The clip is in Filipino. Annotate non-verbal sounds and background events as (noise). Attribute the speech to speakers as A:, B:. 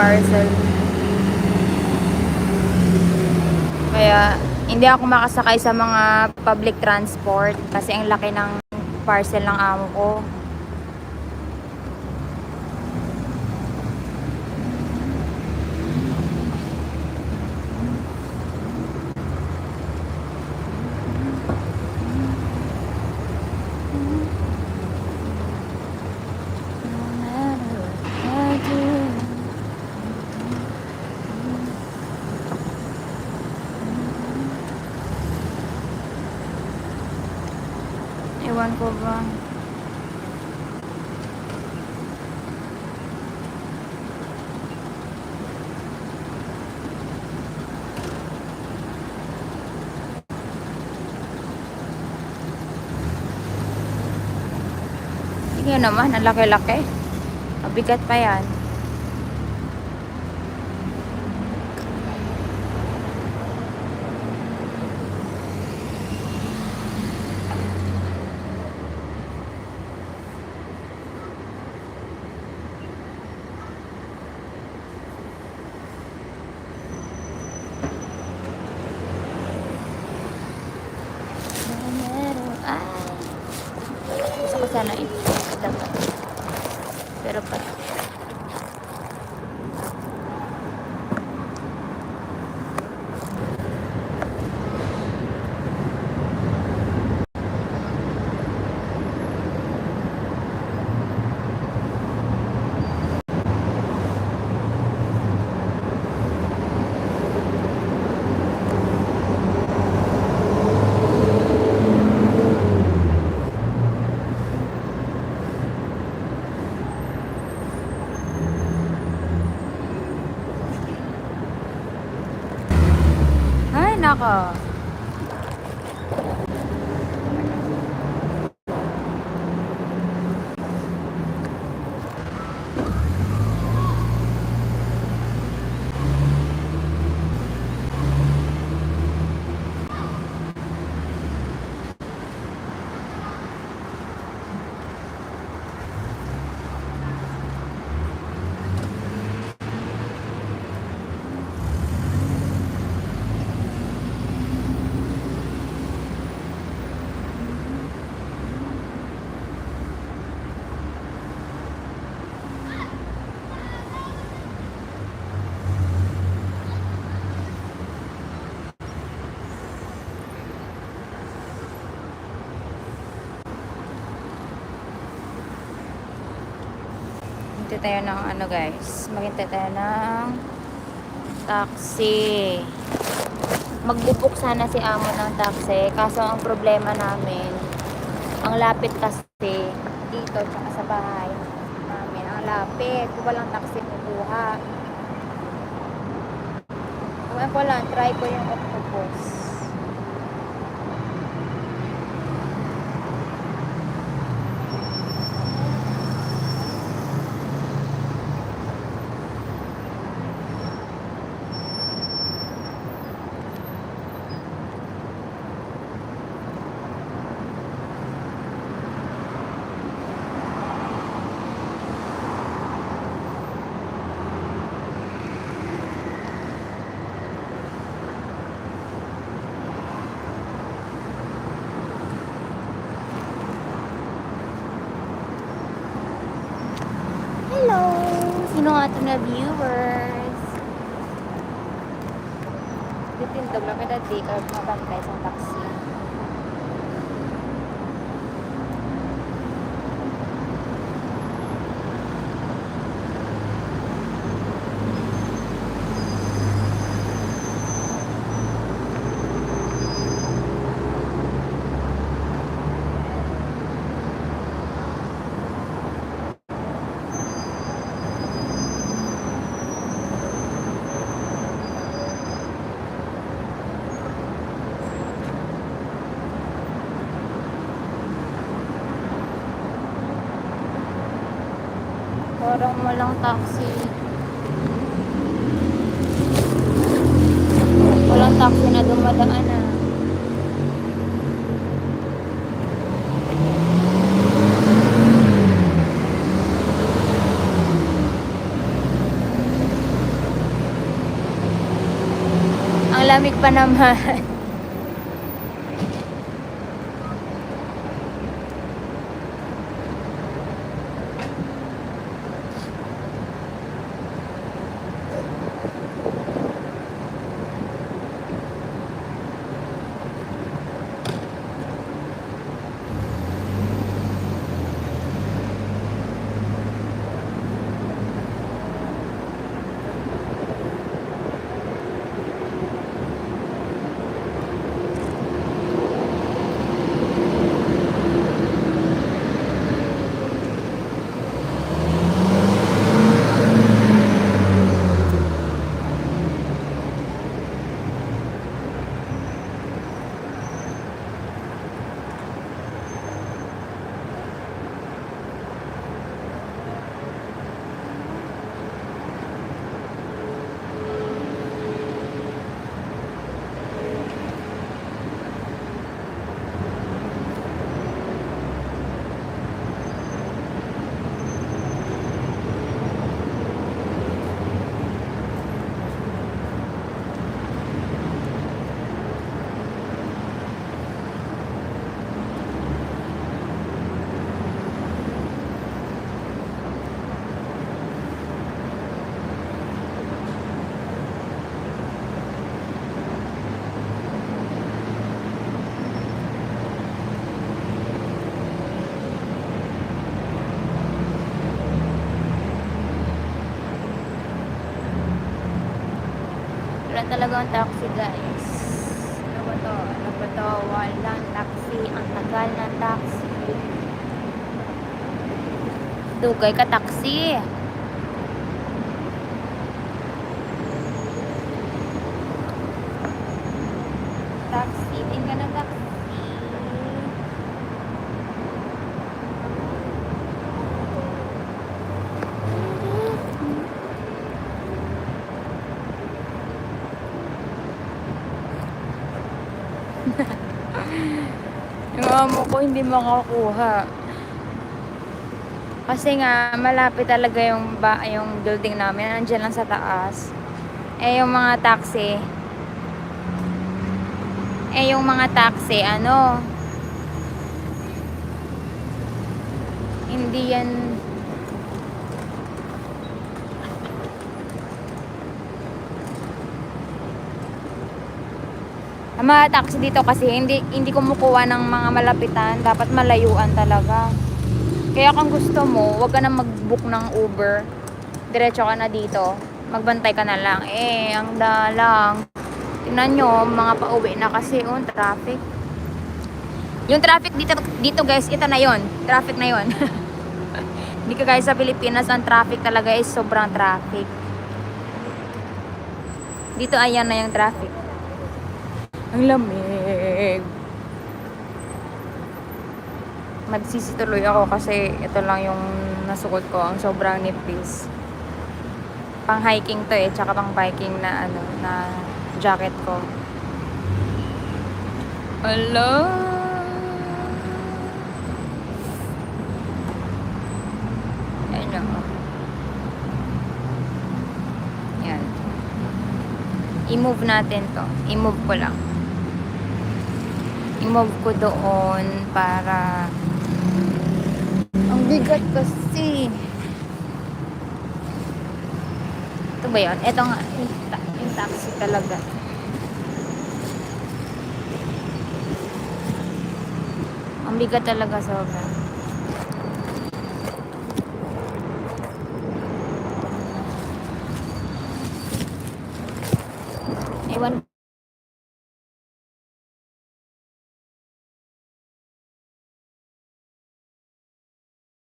A: parcel. Kaya hindi ako makasakay sa mga public transport kasi ang laki ng parcel ng amo ko. Ewan ko ba. Sige naman, ang laki-laki. Mabigat pa yan. Pero pa. Ay, nako. Hintay tayo ng ano guys. Maghintay tayo ng taxi. Magbubuk sana si amo ng taxi. Kaso ang problema namin, ang lapit kasi dito tsaka sa bahay namin. Ang lapit. Walang taxi kukuha. Ko lang, try ko yung octopus. Hello! Ito na viewers? Ditindog lang kita di ka mabantay sa taxi. Parang walang taxi. Walang taxi na dumadaan na. Ah. lamig pa naman. (laughs) Wala talagang taxi guys. Ano ba to? Ano ba to? Walang taxi. Ang tagal ng taxi. Dugay ka taxi. Taxi. Din ka na taxi. Yung amo ko hindi makakuha. Kasi nga, malapit talaga yung, ba, yung building namin. Nandiyan lang sa taas. Eh, yung mga taxi. Eh, yung mga taxi, ano, hindi yan Taxi dito kasi hindi hindi kumukuha ng mga malapitan, dapat malayuan talaga. Kaya kung gusto mo, wag ka na mag-book ng Uber. Diretso ka na dito. Magbantay ka na lang. Eh, ang dalang. Tingnan nyo, mga pauwi na kasi oh, traffic. Yung traffic dito, dito guys, ito na yon Traffic na yon (laughs) Hindi ka guys sa Pilipinas, ang traffic talaga is sobrang traffic. Dito ayan na yung traffic. Ang lamig. Magsisituloy ako kasi ito lang yung nasukot ko. Ang sobrang nipis. Pang hiking to eh. Tsaka pang biking na ano, na jacket ko. Hello? Ayun o. Yan. I-move natin to. I-move ko lang. I-move ko doon para ang bigat kasi. Ito ba yun? Ito nga. Yung, yung taxi talaga. Ang bigat talaga sobra.